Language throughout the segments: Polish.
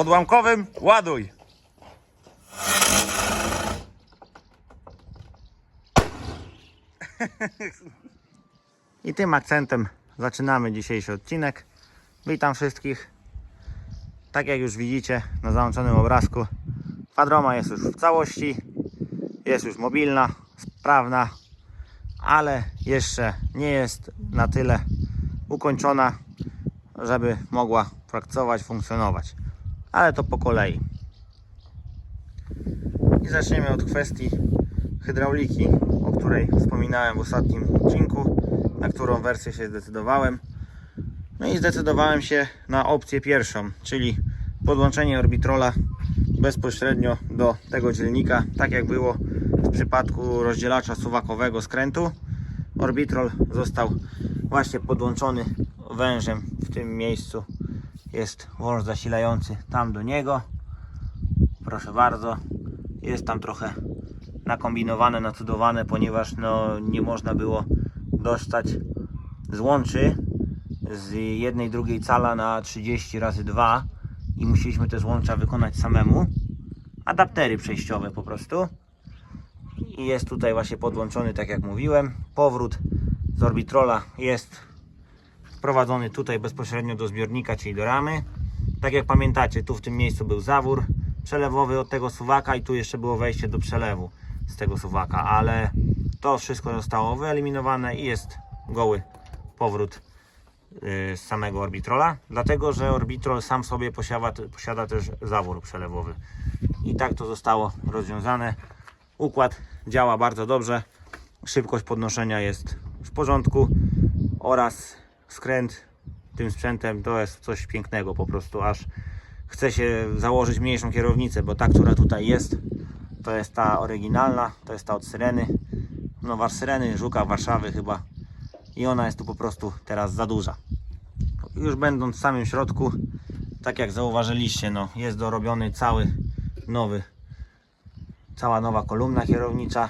Odłamkowym ładuj. I tym akcentem zaczynamy dzisiejszy odcinek. Witam wszystkich. Tak jak już widzicie na załączonym obrazku, kwadroma jest już w całości. Jest już mobilna, sprawna, ale jeszcze nie jest na tyle ukończona, żeby mogła pracować, funkcjonować. Ale to po kolei. I zaczniemy od kwestii hydrauliki, o której wspominałem w ostatnim odcinku, na którą wersję się zdecydowałem. No i zdecydowałem się na opcję pierwszą, czyli podłączenie orbitrola bezpośrednio do tego dzielnika, tak jak było w przypadku rozdzielacza suwakowego skrętu. Orbitrol został właśnie podłączony wężem w tym miejscu. Jest wąż zasilający tam do niego. Proszę bardzo. Jest tam trochę nakombinowane, nacudowane, ponieważ no, nie można było dostać złączy z jednej drugiej cala na 30 razy 2 i musieliśmy te złącza wykonać samemu. Adaptery przejściowe po prostu. I jest tutaj właśnie podłączony, tak jak mówiłem. Powrót z orbitrola jest wprowadzony tutaj bezpośrednio do zbiornika, czyli do ramy. Tak jak pamiętacie, tu w tym miejscu był zawór przelewowy od tego suwaka i tu jeszcze było wejście do przelewu z tego suwaka, ale to wszystko zostało wyeliminowane i jest goły powrót yy, z samego orbitrola, dlatego że orbitrol sam sobie posiada, posiada też zawór przelewowy. I tak to zostało rozwiązane. Układ działa bardzo dobrze, szybkość podnoszenia jest w porządku oraz skręt tym sprzętem to jest coś pięknego po prostu, aż chce się założyć mniejszą kierownicę, bo ta, która tutaj jest, to jest ta oryginalna, to jest ta od Syreny, no war Syreny, Żuka, Warszawy chyba i ona jest tu po prostu teraz za duża. Już będąc w samym środku, tak jak zauważyliście, no jest dorobiony cały nowy, cała nowa kolumna kierownicza.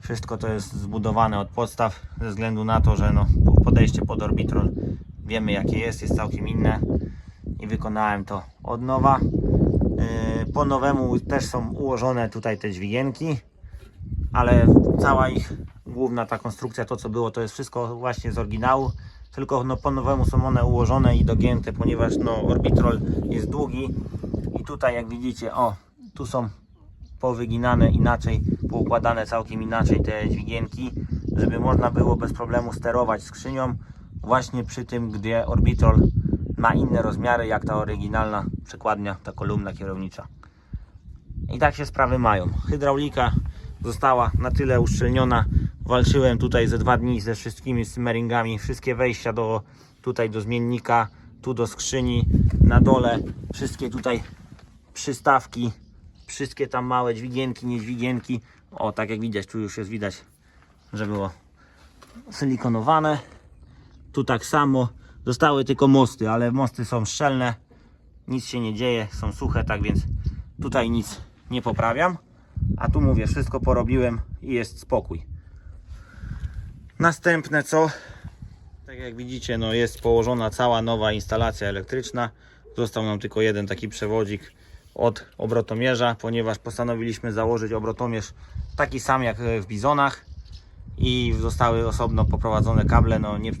Wszystko to jest zbudowane od podstaw, ze względu na to, że no, podejście pod orbitrol. Wiemy jakie jest, jest całkiem inne. I wykonałem to od nowa. Yy, Po nowemu też są ułożone tutaj te dźwigienki, ale cała ich główna ta konstrukcja, to co było, to jest wszystko właśnie z oryginału, tylko no, po nowemu są one ułożone i dogięte, ponieważ no, orbitrol jest długi. I tutaj jak widzicie, o, tu są powyginane inaczej, poukładane całkiem inaczej te dźwigienki, żeby można było bez problemu sterować skrzynią właśnie przy tym, gdzie orbitrol ma inne rozmiary jak ta oryginalna przekładnia, ta kolumna kierownicza. I tak się sprawy mają. Hydraulika została na tyle uszczelniona. Walczyłem tutaj ze dwa dni ze wszystkimi simmeringami. Wszystkie wejścia do tutaj do zmiennika, tu do skrzyni, na dole wszystkie tutaj przystawki, wszystkie tam małe dźwigienki, niedźwigienki. O, tak jak widać, tu już jest widać, że było silikonowane. Tu tak samo. Zostały tylko mosty, ale mosty są szczelne. Nic się nie dzieje, są suche, tak więc tutaj nic nie poprawiam. A tu mówię, wszystko porobiłem i jest spokój. Następne co? Tak jak widzicie, no jest położona cała nowa instalacja elektryczna. Został nam tylko jeden taki przewodzik od obrotomierza, ponieważ postanowiliśmy założyć obrotomierz taki sam jak w bizonach i zostały osobno poprowadzone kable. No nie,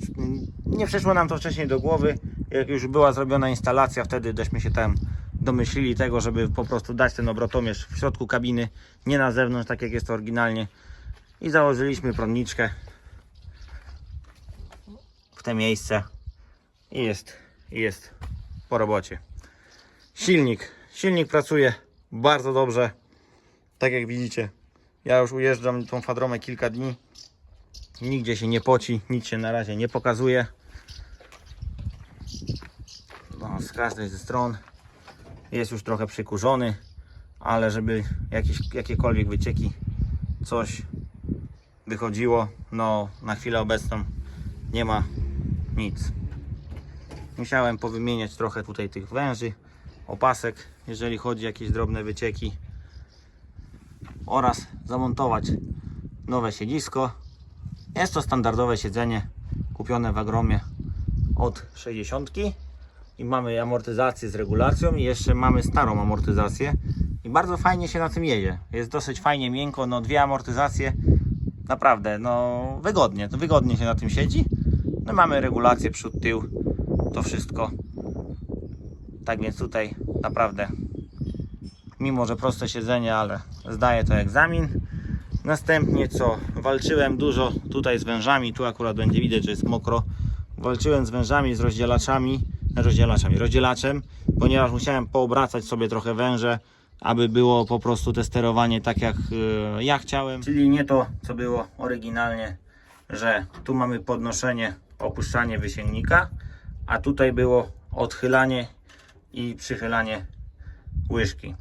nie przyszło nam to wcześniej do głowy. Jak już była zrobiona instalacja, wtedy żeśmy się tam domyślili tego, żeby po prostu dać ten obrotomierz w środku kabiny, nie na zewnątrz, tak jak jest to oryginalnie. I założyliśmy prądniczkę w te miejsce i jest, jest po robocie. Silnik. Silnik pracuje bardzo dobrze. Tak jak widzicie, ja już ujeżdżam tą fadromę kilka dni. Nigdzie się nie poci, nic się na razie nie pokazuje. No, z każdej ze stron jest już trochę przykurzony, ale żeby jakieś, jakiekolwiek wycieki, coś wychodziło, no na chwilę obecną nie ma nic. Musiałem powymieniać trochę tutaj tych węży, opasek, jeżeli chodzi o jakieś drobne wycieki oraz zamontować nowe siedzisko. Jest to standardowe siedzenie kupione w Agromie od 60 i mamy amortyzację z regulacją i jeszcze mamy starą amortyzację i bardzo fajnie się na tym jedzie. Jest dosyć fajnie miękko, no dwie amortyzacje naprawdę, no wygodnie, to wygodnie się na tym siedzi. No mamy regulację przód, tył, to wszystko. Tak więc tutaj naprawdę mimo że proste siedzenie, ale zdaję to egzamin. Następnie co? Walczyłem dużo tutaj z wężami, tu akurat będzie widać, że jest mokro. Walczyłem z wężami, z rozdzielaczami, rozdzielaczami, rozdzielaczem, ponieważ musiałem poobracać sobie trochę węże, aby było po prostu te sterowanie tak jak e, ja chciałem. Czyli nie to, co było oryginalnie, że tu mamy podnoszenie, opuszczanie wysięgnika, a tutaj było odchylanie i przychylanie łyżki.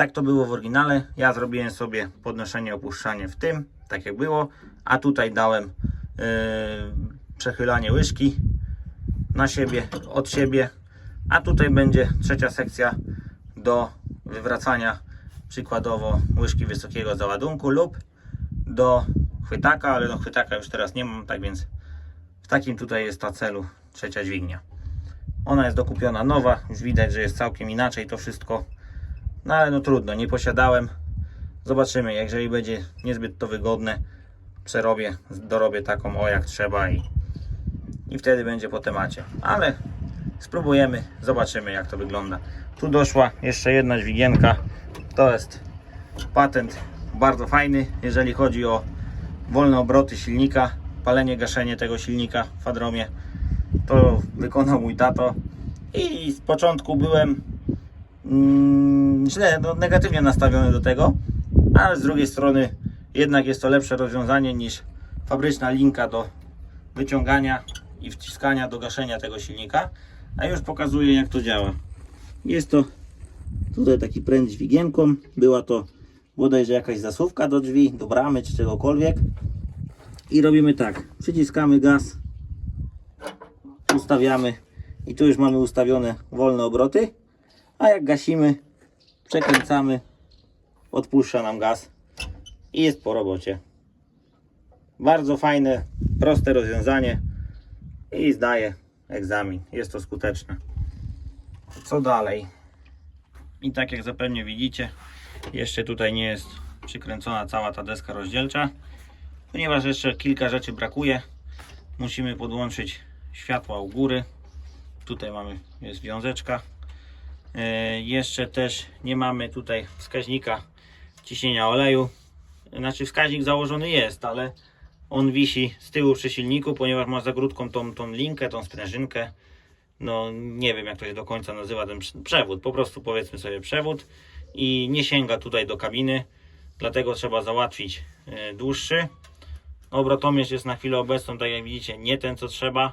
Tak to było w oryginale. Ja zrobiłem sobie podnoszenie, opuszczanie w tym, tak jak było, a tutaj dałem yy, przechylanie łyżki na siebie, od siebie, a tutaj będzie trzecia sekcja do wywracania przykładowo łyżki wysokiego załadunku lub do chwytaka, ale no chwytaka już teraz nie mam, tak więc w takim tutaj jest ta celu trzecia dźwignia. Ona jest dokupiona nowa, już widać, że jest całkiem inaczej to wszystko. No ale no trudno, nie posiadałem. Zobaczymy, jeżeli będzie niezbyt to wygodne, przerobię, dorobię taką o jak trzeba i, i wtedy będzie po temacie. Ale spróbujemy, zobaczymy jak to wygląda. Tu doszła jeszcze jedna dźwigienka. To jest patent bardzo fajny, jeżeli chodzi o wolne obroty silnika, palenie, gaszenie tego silnika w Fadromie. To wykonał mój tato i z początku byłem mm, źle, no, negatywnie nastawiony do tego, ale z drugiej strony jednak jest to lepsze rozwiązanie niż fabryczna linka do wyciągania i wciskania do gaszenia tego silnika. A już pokazuję jak to działa. Jest to tutaj taki pręt dźwigienką. Była to bodajże jakaś zasuwka do drzwi, do bramy czy czegokolwiek. I robimy tak. Przyciskamy gaz, ustawiamy i tu już mamy ustawione wolne obroty. A jak gasimy, przekręcamy, odpuszcza nam gaz i jest po robocie. Bardzo fajne, proste rozwiązanie i zdaje egzamin. Jest to skuteczne. Co dalej? I tak jak zapewne widzicie, jeszcze tutaj nie jest przykręcona cała ta deska rozdzielcza, ponieważ jeszcze kilka rzeczy brakuje. Musimy podłączyć światła u góry. Tutaj mamy jest wiązeczka. E, jeszcze też nie mamy tutaj wskaźnika ciśnienia oleju. Znaczy wskaźnik założony jest, ale on wisi z tyłu przy silniku, ponieważ ma za krótką tą, tą linkę, tą sprężynkę. No nie wiem jak to się do końca nazywa ten prz- przewód. Po prostu powiedzmy sobie przewód i nie sięga tutaj do kabiny. Dlatego trzeba załatwić e, dłuższy. Obrotomierz jest na chwilę obecną, tak jak widzicie, nie ten co trzeba,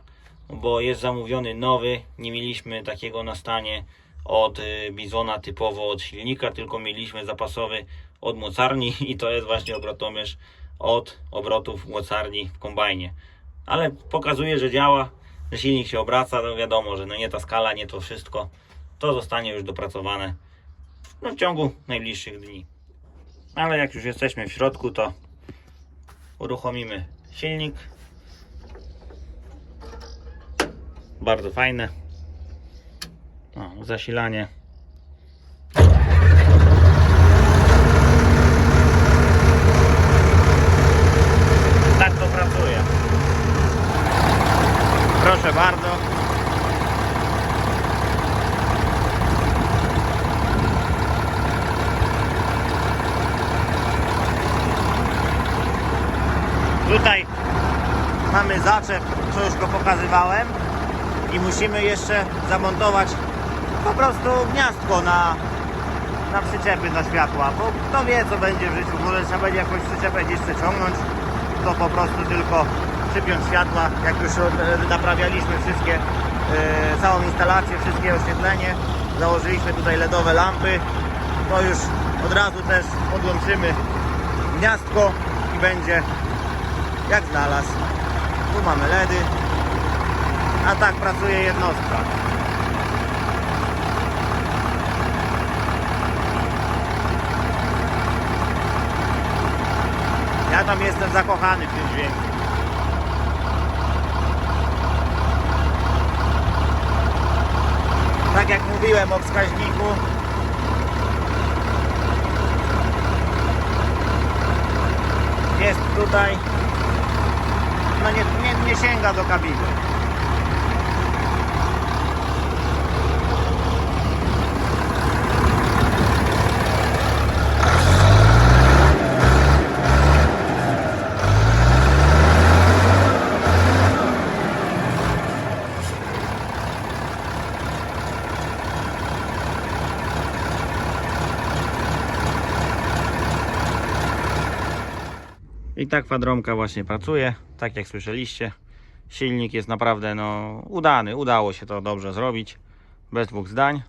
bo jest zamówiony nowy. Nie mieliśmy takiego na stanie od y, Bizona typowo od silnika, tylko mieliśmy zapasowy od mocarni i to jest właśnie obrotomierz od obrotów mocarni w kombajnie. Ale pokazuje, że działa, że silnik się obraca, no wiadomo, że no nie ta skala, nie to wszystko. To zostanie już dopracowane no, w ciągu najbliższych dni. Ale jak już jesteśmy w środku, to uruchomimy silnik. Bardzo fajne. O, zasilanie. Tak to pracuje. Proszę bardzo. Tutaj mamy zaczep, co już go pokazywałem i musimy jeszcze zamontować po prostu gniazdko na, na przyczepy na światła, bo kto wie co będzie w życiu, może trzeba będzie jakąś przyczepę gdzieś przeciągnąć, to po prostu tylko przypiąć światła, jak już naprawialiśmy wszystkie, e, całą instalację, wszystkie oświetlenie, założyliśmy tutaj LEDowe lampy, to już od razu też podłączymy gniazdko i będzie jak znalazł. Tu mamy LEDy, a tak pracuje jednostka. Ja tam jestem zakochany w tym dźwięku. tak jak mówiłem o wskaźniku, jest tutaj, no nie, nie, nie sięga do kabiny. I tak kwadromka właśnie pracuje, tak jak słyszeliście. Silnik jest naprawdę no, udany, udało się to dobrze zrobić, bez dwóch zdań.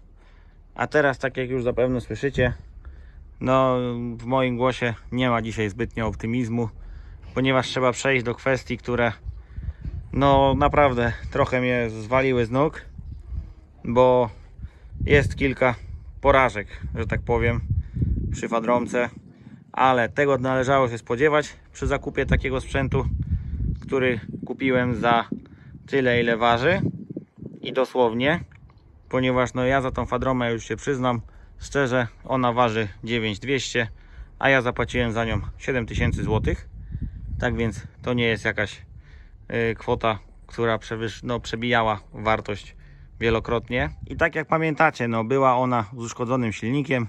A teraz, tak jak już zapewne słyszycie, no w moim głosie nie ma dzisiaj zbytnio optymizmu, ponieważ trzeba przejść do kwestii, które no naprawdę trochę mnie zwaliły z nóg, bo jest kilka porażek, że tak powiem, przy fadromce ale tego należało się spodziewać przy zakupie takiego sprzętu, który kupiłem za tyle ile waży i dosłownie, ponieważ no ja za tą fadromę już się przyznam szczerze, ona waży 9200, a ja zapłaciłem za nią 7000 zł. Tak więc to nie jest jakaś y, kwota, która przewyż, no, przebijała wartość wielokrotnie. I tak jak pamiętacie, no, była ona z uszkodzonym silnikiem,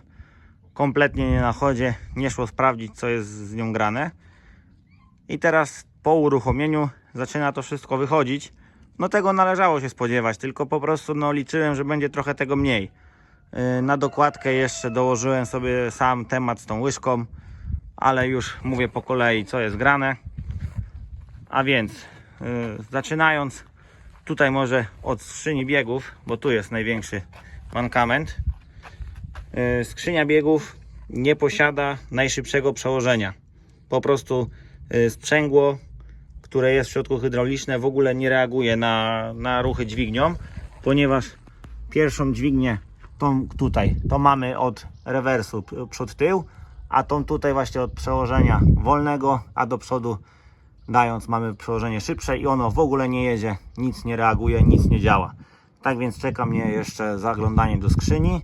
kompletnie nie na chodzie, nie szło sprawdzić co jest z nią grane. I teraz po uruchomieniu zaczyna to wszystko wychodzić. No tego należało się spodziewać, tylko po prostu no, liczyłem, że będzie trochę tego mniej. Yy, Na dokładkę jeszcze dołożyłem sobie sam temat z tą łyżką, ale już mówię po kolei co jest grane. A więc yy, zaczynając tutaj może od skrzyni biegów, bo tu jest największy mankament. E, skrzynia biegów nie posiada najszybszego przełożenia. Po prostu e, sprzęgło, które jest w środku hydrauliczne, w ogóle nie reaguje na, na ruchy dźwignią, ponieważ pierwszą dźwignię, tą tutaj, to mamy od rewersu p- przód tył, a tą tutaj właśnie od przełożenia wolnego, a do przodu dając mamy przełożenie szybsze i ono w ogóle nie jedzie, nic nie reaguje, nic nie działa. Tak więc czeka mnie jeszcze zaglądanie do skrzyni.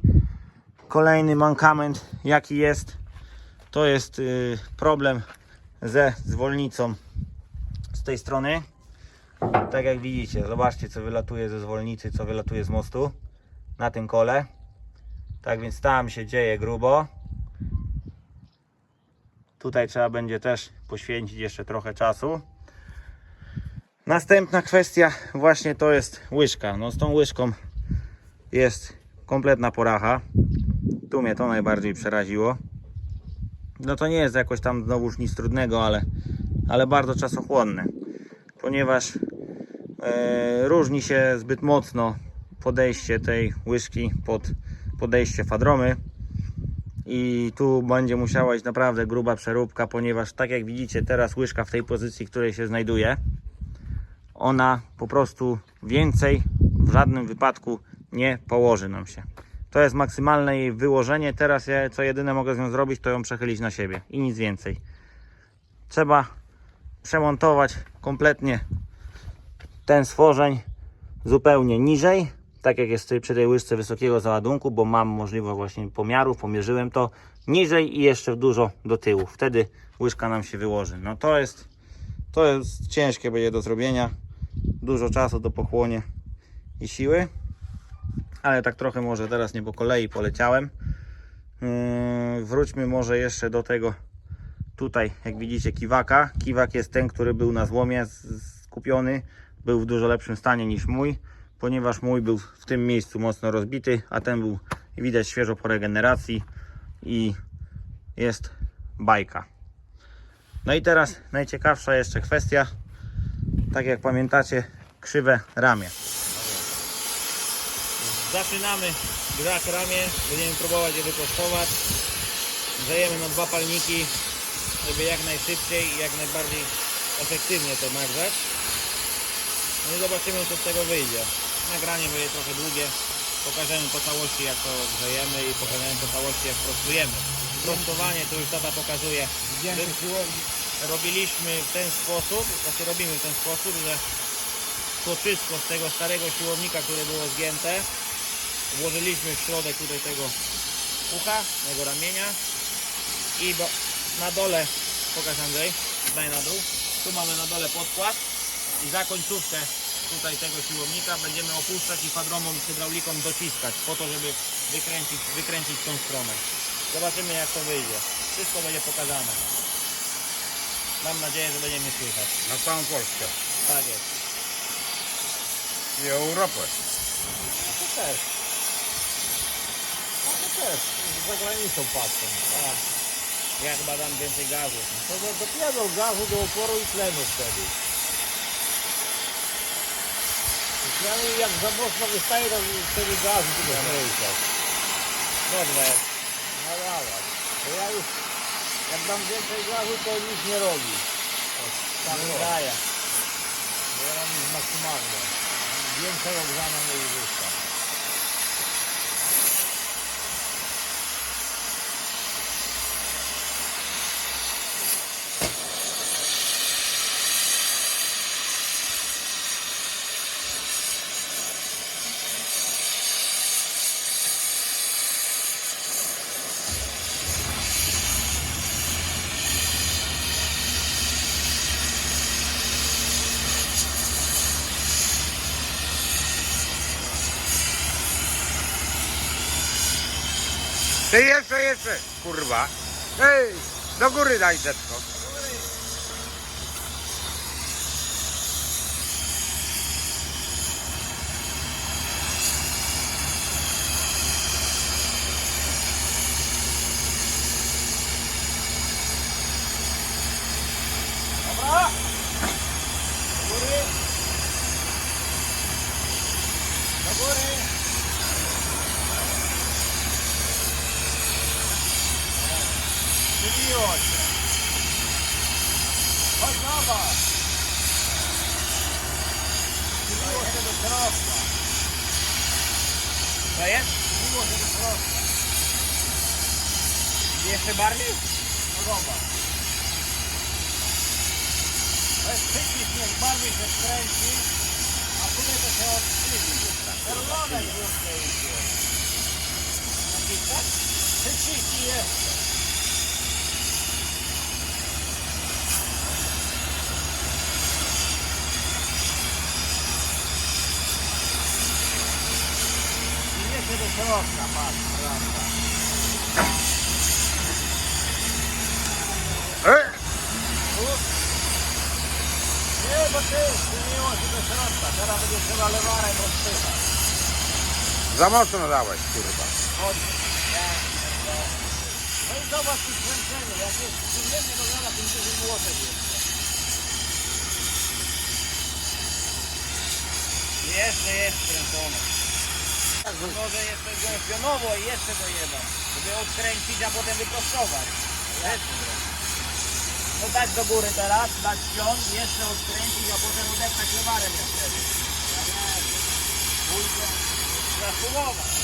Kolejny mankament jaki jest to jest y, problem ze zwolnicą z tej strony. Tak jak widzicie zobaczcie co wylatuje ze zwolnicy co wylatuje z mostu na tym kole. Tak więc tam się dzieje grubo. Tutaj trzeba będzie też poświęcić jeszcze trochę czasu. Następna kwestia właśnie to jest łyżka. No z tą łyżką jest kompletna poracha tu mnie to najbardziej przeraziło. No to nie jest jakoś tam znowuż nic trudnego, ale, ale bardzo czasochłonne, ponieważ e, różni się zbyt mocno podejście tej łyżki pod podejście fadromy i tu będzie musiała iść naprawdę gruba przeróbka, ponieważ tak jak widzicie teraz łyżka w tej pozycji, w której się znajduje, ona po prostu więcej w żadnym wypadku nie położy nam się. To jest maksymalne jej wyłożenie. Teraz ja co jedyne mogę z nią zrobić, to ją przechylić na siebie i nic więcej. Trzeba przemontować kompletnie ten stworzeń zupełnie niżej, tak jak jest przy tej łyżce wysokiego załadunku, bo mam możliwość właśnie pomiarów, pomierzyłem to niżej i jeszcze dużo do tyłu. Wtedy łyżka nam się wyłoży. No to jest, to jest ciężkie będzie do zrobienia. Dużo czasu to pochłonie i siły ale tak trochę może teraz nie po kolei poleciałem. Yy, wróćmy może jeszcze do tego tutaj, jak widzicie, kiwaka. Kiwak jest ten, który był na złomie skupiony. Był w dużo lepszym stanie niż mój, ponieważ mój był w tym miejscu mocno rozbity, a ten był widać świeżo po regeneracji i jest bajka. No i teraz najciekawsza jeszcze kwestia. Tak jak pamiętacie, krzywe ramię. Zaczynamy grzać ramię, będziemy próbować je wyprostować. Grzejemy na dwa palniki, żeby jak najszybciej i jak najbardziej efektywnie to nagrzać. No i zobaczymy co z tego wyjdzie. Nagranie będzie trochę długie. Pokażemy po całości jak to grzejemy i pokażemy po całości jak prostujemy. Prostowanie to już tata pokazuje. Robiliśmy w ten sposób, znaczy robimy w ten sposób, że to wszystko z tego starego siłownika, które było zgięte, włożyliśmy w środek tutaj tego ucha, tego ramienia i do, na dole, pokaż Andrzej, daj na dół, tu mamy na dole podkład i za końcówkę tutaj tego siłownika będziemy opuszczać i padromą hydrauliką dociskać po to, żeby wykręcić, wykręcić tą stronę. Zobaczymy jak to wyjdzie. Wszystko będzie pokazane. Mam nadzieję, że będziemy słychać. Na całą Polskę. Tak jest. I Europę. No to też. No też. Za granicą patrzą. Tak. Ja chyba dam więcej gazu. To do, dopiero gazu do oporu i tlenu wtedy. Przynajmniej jak za mocno wystaje, to wtedy gazu tylko zmniejsza. Dobrze. No dawaj. To ja już, jak dam więcej gazu, to nic nie robi. Tak No. wydaje. Bo ja mam już maksymalnie. Więcej ogrzania nie uzyskam. Kurwa. Ej, do góry daj dziecko. Dobra? Do góry. Do góry. Przybiło się. Chodź zobacz. Przybiło się do środka. To jest? Przybiło się do środka. Jeszcze bardziej? No zobacz. To jest przycisk, niech bardziej się skręci, a tutaj to jeszcze. Do środka. Teraz będzie trzeba lewarem rozpychać. za mocno dałeś, kurwa. Chodź. No i zobacz tu skręcenie. Jak jest przyjemnie do gana, tym duży młotek jest. Jeszcze jest skręcone. Może jeszcze wziąć pionowo i jeszcze dojebam. Żeby odkręcić, a potem wyprostować. Zrobię. No tak do góry teraz, dać ciąg, jeszcze odkręcić, a potem odepchać lewarem jak wtedy. Zasumować.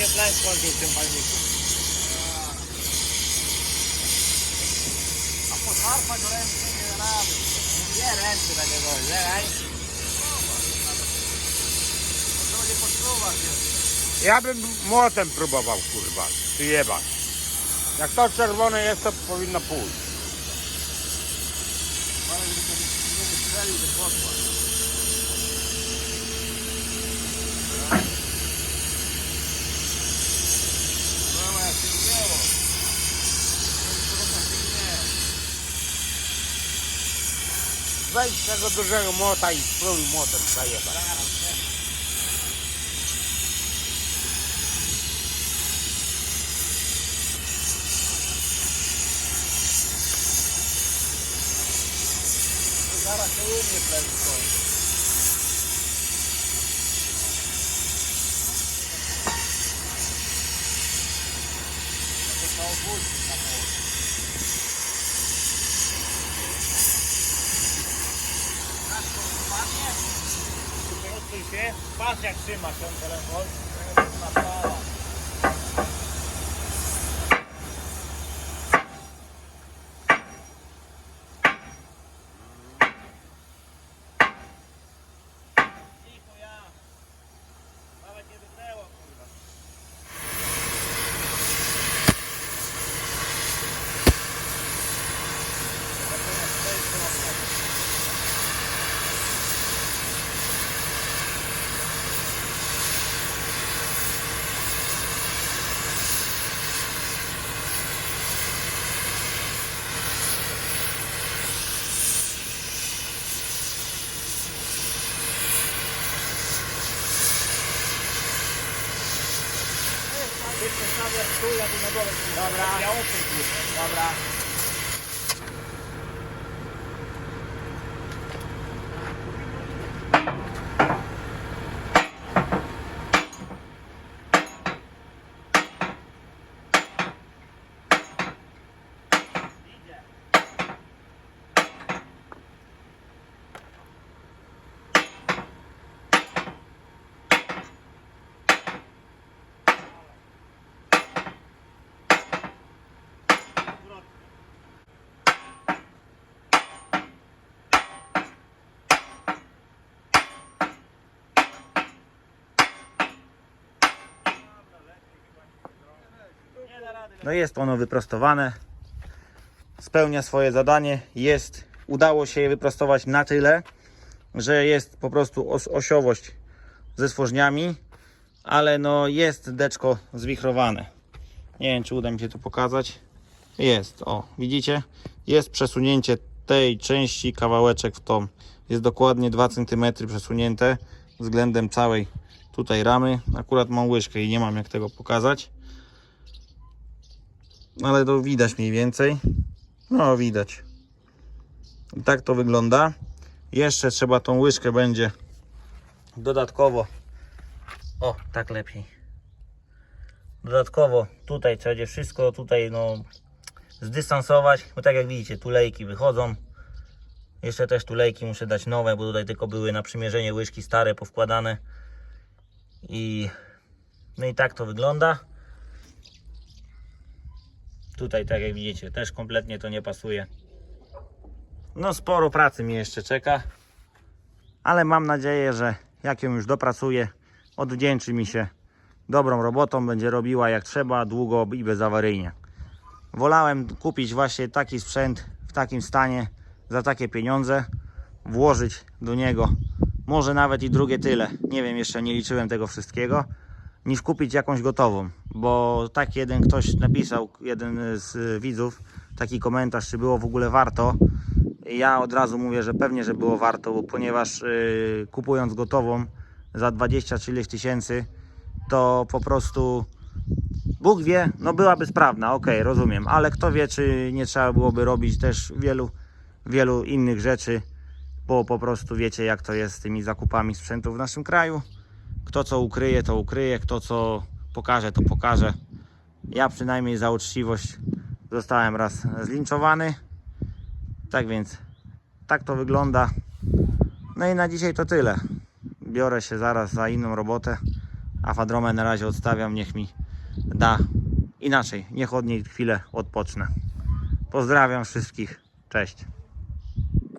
15 końców w tym palniku. A podharpa do ręki nie rady. Dwie ręce będzie gość, wiesz? To będzie podpróbować Ja bym młotem próbował, kurwa, przyjebać. Jak to czerwone jest, to powinno pójść. Ale gdyby to nie strzelił, to. Jak się wzięło. Wejdź tego dużego młota i spróbuj młotem zajebać. Zaraz się umie prędko. To trzeba opuścić na połowę. Tak, to spadnie. Odsuń się. Patrz jak trzyma się telefon. Um abraço. No jest ono wyprostowane. Spełnia swoje zadanie. Jest, udało się je wyprostować na tyle, że jest po prostu os osiowość ze stworzniami, ale no jest deczko zwichrowane. Nie wiem, czy uda mi się to pokazać. Jest, o, widzicie? Jest przesunięcie tej części, kawałeczek w tą. Jest dokładnie 2 cm przesunięte względem całej tutaj ramy. Akurat mam łyżkę i nie mam jak tego pokazać ale to widać mniej więcej. No, widać. I tak to wygląda. Jeszcze trzeba tą łyżkę będzie dodatkowo. O, tak lepiej. Dodatkowo tutaj trzeba będzie wszystko tutaj no zdystansować, bo tak jak widzicie, tulejki wychodzą. Jeszcze też tulejki muszę dać nowe, bo tutaj tylko były na przymierzenie łyżki stare powkładane. I no i tak to wygląda. Tutaj, tak jak widzicie, też kompletnie to nie pasuje. No, sporo pracy mi jeszcze czeka, ale mam nadzieję, że jak ją już dopracuję, odwdzięczy mi się dobrą robotą, będzie robiła jak trzeba, długo i bezawaryjnie. Wolałem kupić właśnie taki sprzęt w takim stanie za takie pieniądze, włożyć do niego może nawet i drugie tyle. Nie wiem, jeszcze nie liczyłem tego wszystkiego niż kupić jakąś gotową, bo tak jeden ktoś napisał, jeden z widzów, taki komentarz, czy było w ogóle warto. Ja od razu mówię, że pewnie, że było warto, bo ponieważ yy, kupując gotową za 20 czy ileś tysięcy, to po prostu Bóg wie, no byłaby sprawna, ok, rozumiem, ale kto wie, czy nie trzeba byłoby robić też wielu, wielu innych rzeczy, bo po prostu wiecie, jak to jest z tymi zakupami sprzętu w naszym kraju. Kto co ukryje, to ukryje, kto co pokaże, to pokaże. Ja przynajmniej za uczciwość zostałem raz zlinczowany. Tak więc, tak to wygląda. No i na dzisiaj to tyle. Biorę się zaraz za inną robotę, a Fadromę na razie odstawiam, niech mi da inaczej, niech od niej chwilę odpocznę. Pozdrawiam wszystkich, cześć.